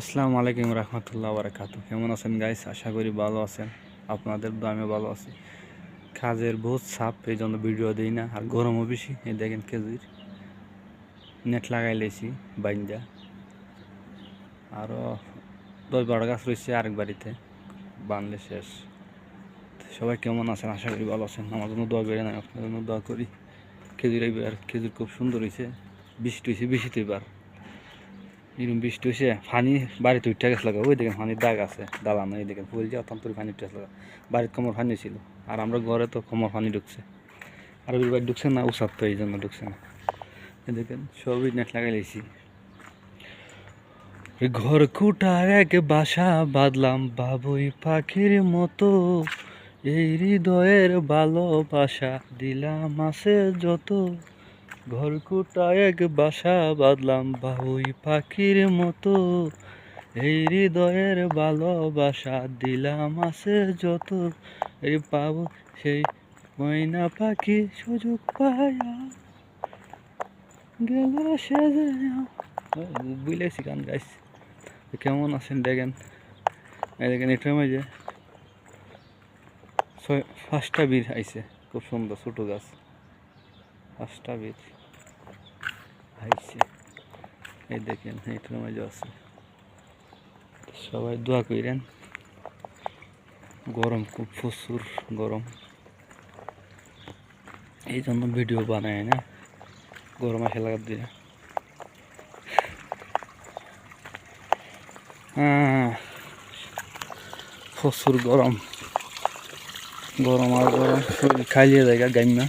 আসসালামু আলাইকুম রহমতুল্লাহ বারাকাতু কেমন আছেন গাইস আশা করি ভালো আছেন। আপনাদের আমি ভালো আছি। কাজের বহুত চাপ এই জন্য ভিডিও দিই না। আর গরমও বেশি। এই দেখেন খেজুর। নেট লাগাই লেছি, বাইন্দা। আরও দশ বারো গাছ রয়েছে আরেক বাড়িতে। বানলে শেষ। সবাই কেমন আছেন? আশা করি ভালো আছেন। আমার জন্য দোয়া করে না আপনার জন্য দোয়া করি। খেজুর এইবার, খেজুর খুব সুন্দর হয়েছে বৃষ্টি হয়েছে তো এবার। এরকম বৃষ্টি হয়েছে পানি বাড়িতে উঠে গেছে লাগা ওই দেখেন পানির দাগ আছে, দালানো এই দেখেন ফুল যা অত্যন্ত পানি উঠে লাগা বাড়িতে কমর পানি ছিল, আর আমরা ঘরে তো কমর পানি ঢুকছে, আর ওই বাড়ি ঢুকছে না উসার তো এই জন্য ঢুকছে না, এই দেখেন, সবই নেট লাগাই লেছি ঘর কুটার এক বাসা বাঁধলাম, বাবুই পাখির মতো, এই হৃদয়ের ভালোবাসা দিলাম আছে যত ঘর কুটা এক বাসা বাঁধলাম বাবুই পাখির মতো। এই হৃদয়ের ভালোবাসা দিলাম আছে যত। এই পাবো সেই ময়না পাখি সুযোগ পায়া। গেল সে বুঝলেছি গান গাইছি। কেমন আছেন দেখেন? দেখেন, এটার মাঝে ছয় পাঁচটা বীর আইছে। খুব সুন্দর ছোটো গাছ। পাঁচটা বীর। আইছে। এই দেখেন এটার মাঝে আছে। সবাই দোয়া করেন গরম খুব, প্রচুর গরম। এই জন্য ভিডিও বানায় না, গরম আসে লাগাত দিয়ে। প্রচুর গরম। গরম আর গরম, শরীর খাইলিয়ে যায় গাইমা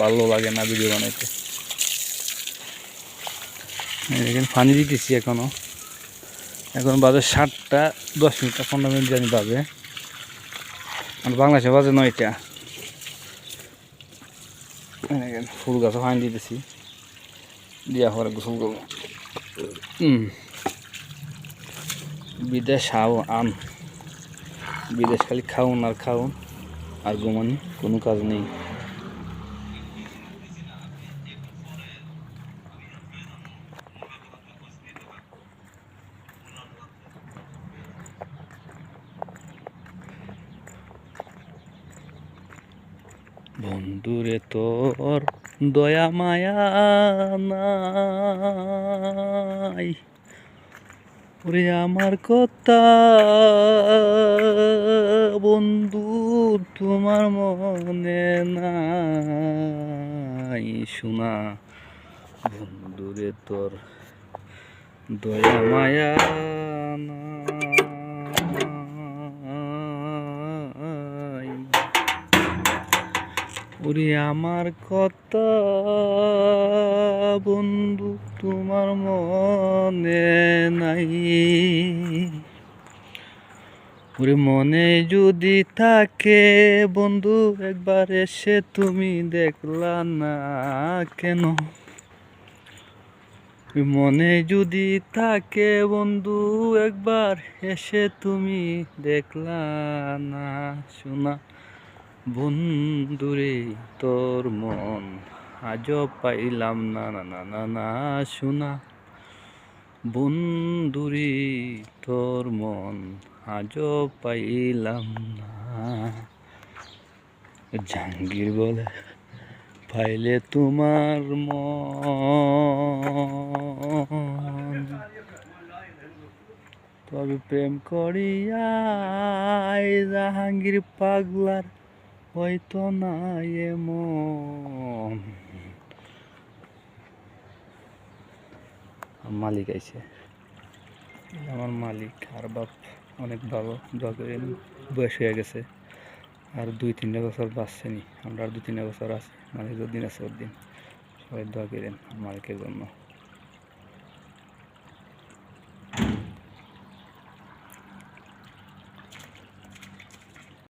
ভালো লাগে না ভিডিও বানাইতে। এই দেখেন, পানি দিতেছি এখনও এখন বাজে সাতটা দশ মিনিট, পনেরো মিনিট জানি বাজে। আর বাংলাদেশে বাজে নয়টা। ফুল গাছে পানি দিতেছি। দিয়া পরে গোসল করব। বিদেশ আও আন বিদেশ খালি খাউন আর খাউন আর ঘুমানি, কোনো কাজ নেই। বন্ধুরে তোর দয়া মায়া নাই। ওরে আমার কথা, বন্ধু, তোমার মনে নাই। শোনা, বন্ধুরে তোর দয়া মায়া ওরে আমার কথা, বন্ধু, তোমার মনে নাই। ওরে মনে যদি থাকে, বন্ধু, একবার এসে তুমি দেখলা না কেন? মনে যদি থাকে, বন্ধু, একবার এসে তুমি দেখলা না, শোনা। বন্ধুরে, তোর মন আজ পাইলাম না না না না না, শোনা। বন্ধুরে, তোর মন আজ পাইলাম না। জাহাঙ্গীর বলে, পাইলে তোমার মন। তবে প্রেম করিয়াই জাহাঙ্গীর পাগলার হয়তো না এমন। মালিক আইছে। আমার মালিক আর বাপ অনেক ভালো, দোয়া করে বয়স হয়ে গেছে। আর দুই তিনটা বছর বাঁচছেনি আমরা আর দুই তিনটা বছর আছি। মালিক দিন আছে ওর দিন সবাই দোয়া করেন মালিকের জন্য।